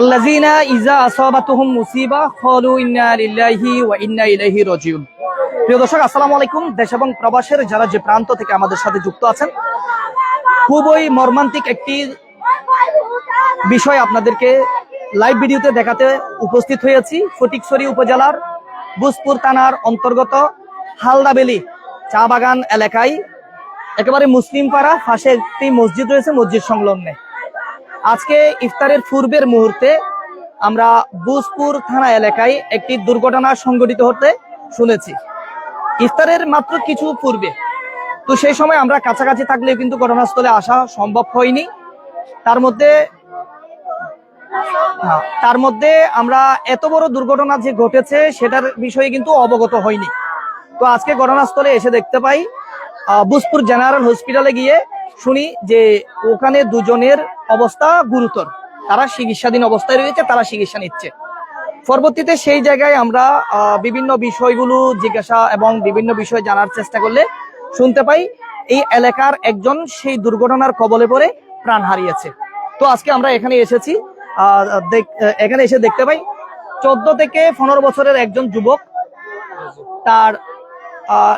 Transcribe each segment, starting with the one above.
আল্লাযীনা ইযা আসাবাতুহুম মুসিবা ক্বালু ইন্না লিল্লাহি ওয়া ইন্না ইলাইহি রাজিউন। প্রিয় দর্শক, আসসালামু আলাইকুম। দেশ এবং প্রবাসের যারা যে প্রান্ত থেকে আমাদের সাথে যুক্ত আছেন, খুবই মর্মান্তিক একটি বিষয় আপনাদেরকে লাইভ ভিডিওতে দেখাতে উপস্থিত হয়েছি। ফটিকছড়ি উপজেলার বুসপুর থানার অন্তর্গত হালদাবেলি চা বাগান এলাকায়। একেবারে মুসলিম পাড়া, পাশে একটি মসজিদ রয়েছে, মসজিদ সংলগ্নে। আজকে ইফতারের পূর্বের মুহূর্তে আমরা বুজপুর থানা এলাকায় একটি দুর্ঘটনা সংঘটিত হতে শুনেছি। ইফতারের মাত্র কিছু পূর্বে। তো সেই সময় আমরা কাছাকাছি থাকলেও কিন্তু ঘটনাস্থলে আসা সম্ভব হয়নি। তার মধ্যে হ্যাঁ, তার মধ্যে আমরা এত বড় দুর্ঘটনা যে ঘটেছে সেটার বিষয়ে কিন্তু অবগত হয়নি তো আজকে ঘটনাস্থলে এসে দেখতে পাই আহ, বুসপুর জেনারেল হসপিটালে গিয়ে শুনি যে ওখানে দুজনের অবস্থা গুরুতর। তারা চিকিৎসাধীন অবস্থায় রয়েছে, তারা চিকিৎসা নিচ্ছে। পরবর্তীতে সেই জায়গায় আমরা বিভিন্ন বিষয়গুলো জিজ্ঞাসা এবং বিভিন্ন বিষয় জানার চেষ্টা করলে শুনতে পাই, এই এলাকার একজন সেই দুর্ঘটনার কবলে পড়ে প্রাণ হারিয়েছে। তো আজকে আমরা এখানে এসেছি এখানে এসে দেখতে পাই, চোদ্দ থেকে পনেরো বছরের একজন যুবক, তার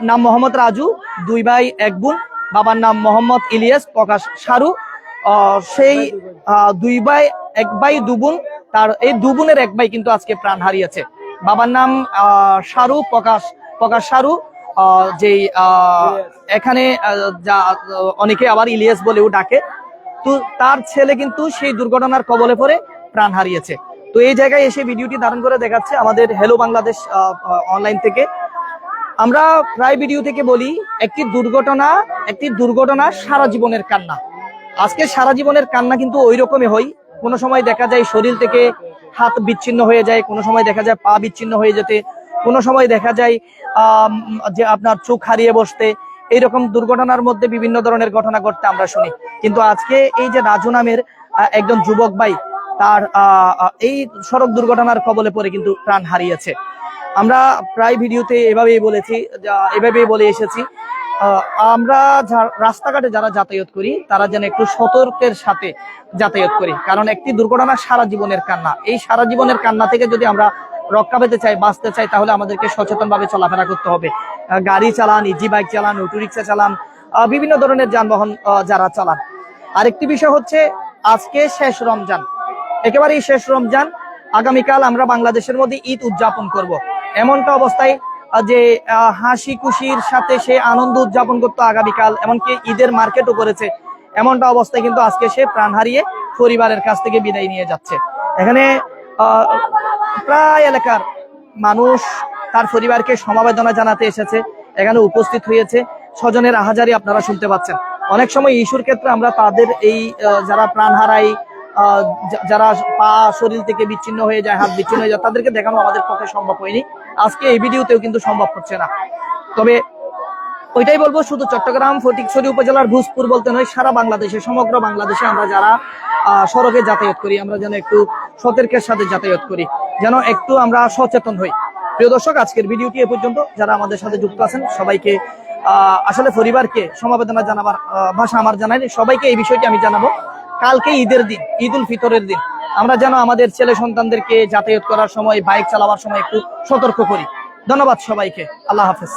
নাম মোহাম্মদ রাজু, দুই ভাই, এক বোন। বাবার নাম মোহাম্মদ ইলিয়াস প্রকাশ সারু। সেই দুই ভাই এক ভাই দু বোন তার এই দু বোনের এক ভাই কিন্তু আজকে প্রাণ হারিয়েছে। বাবার নাম সারু প্রকাশ প্রকাশ সারু। আহ, এখানে যা অনেকে আবার ইলিয়াস বলেও ডাকে। তো তার ছেলে কিন্তু সেই দুর্ঘটনার কবলে পড়ে প্রাণ হারিয়েছে। তো এই জায়গায় এসে ভিডিওটি ধারণ করে দেখাচ্ছে আমাদের হেলো বাংলাদেশ অনলাইন থেকে। আমরা প্রায় ভিডিও থেকে বলি, একটি দুর্ঘটনা একটি দুর্ঘটনা সারা জীবনের কান্না। আজকে সারা জীবনের কান্না কিন্তু ওই রকমই হয়। কোনো সময় দেখা যায় শরীর থেকে হাত বিচ্ছিন্ন হয়ে যায়, কোনো সময় দেখা যায় পা বিচ্ছিন্ন হয়ে যেতে, কোনো সময় দেখা যায় যে আপনার চোখ হারিয়ে বসতে। এইরকম দুর্ঘটনার মধ্যে বিভিন্ন ধরনের ঘটনা ঘটতে আমরা শুনি। কিন্তু আজকে এই যে রাজু নামের একজন যুবক ভাই, তার এই সড়ক দুর্ঘটনার কবলে পড়ে কিন্তু প্রাণ হারিয়েছে। আমরা প্রায় ভিডিওতে এভাবেই বলেছি এভাবেই বলে এসেছি। আমরা রাস্তাঘাটে যারা যাতায়াত করি, তারা যেন একটু সতর্কের সাথে যাতায়াত করি। কারণ একটি দুর্ঘটনা সারা জীবনের কান্না। এই সারা জীবনের কান্না থেকে যদি আমরা রক্ষা পেতে চাই, বাঁচতে চাই, তাহলে আমাদেরকে সচেতন ভাবে চলাফেরা করতে হবে। গাড়ি চালান ইজি বাইক চালান অটো রিক্সা চালান বিভিন্ন ধরনের যানবাহন যারা চালান। আরেকটি বিষয় হচ্ছে, আজকে শেষ রমজান। একেবারেই শেষ রমজান। আগামীকাল আমরা বাংলাদেশের মধ্যে ঈদ উদযাপন করব। এমনটা অবস্থায় যে হাসি খুশির সাথে সে আনন্দ উদযাপন করতো আগামীকাল, এমনকি ঈদের মার্কেটও করেছে। এমনটা অবস্থায় কিন্তু আজকে সে প্রাণ হারিয়ে পরিবারের কাছ থেকে বিদায় নিয়ে যাচ্ছে। এখানে প্রায় এলাকার মানুষ তার পরিবারকে সমবেদনা জানাতে এসেছে। এখানে উপস্থিত হয়েছে স্বজনের আহাজারি আপনারা শুনতে পাচ্ছেন। অনেক সময় ইস্যুর ক্ষেত্রে আমরা তাদের এই যারা প্রাণ হারাই যারা পা শরীর থেকে বিচ্ছিন্ন হয়ে যায়, হাত বিচ্ছিন্ন হয়ে যায়, তাদেরকে দেখানো আমাদের পক্ষে সম্ভব হয়নি। আজকে এই ভিডিওতেও কিন্তু সম্ভব হচ্ছে না। তবে ওইটাই বলব, শুধু চট্টগ্রাম, ফটিকছড়ি উপজেলার ভূজপুর বলতে নয়, সারা বাংলাদেশে, সমগ্র বাংলাদেশে আমরা যারা সড়কে যাতায়াত করি, আমরা যেন একটু সতর্কের সাথে যাতায়াত করি, যেন একটু আমরা সচেতন হই। প্রিয় দর্শক, আজকের ভিডিওটি এ পর্যন্ত। যারা আমাদের সাথে যুক্ত আছেন, সবাইকে আসলে পরিবারকে সমবেদনা জানাবার ভাষা আমার জানাই সবাইকে এই বিষয়টি আমি জানাব। কালকে ঈদের দিন ঈদ উল ফিতরের দিন। আমরা যেন আমাদের ছেলে সন্তানদেরকে যাতায়াত করার সময়, বাইক চালাবার সময় একটু সতর্ক করি। ধন্যবাদ সবাইকে। আল্লাহ হাফেজ।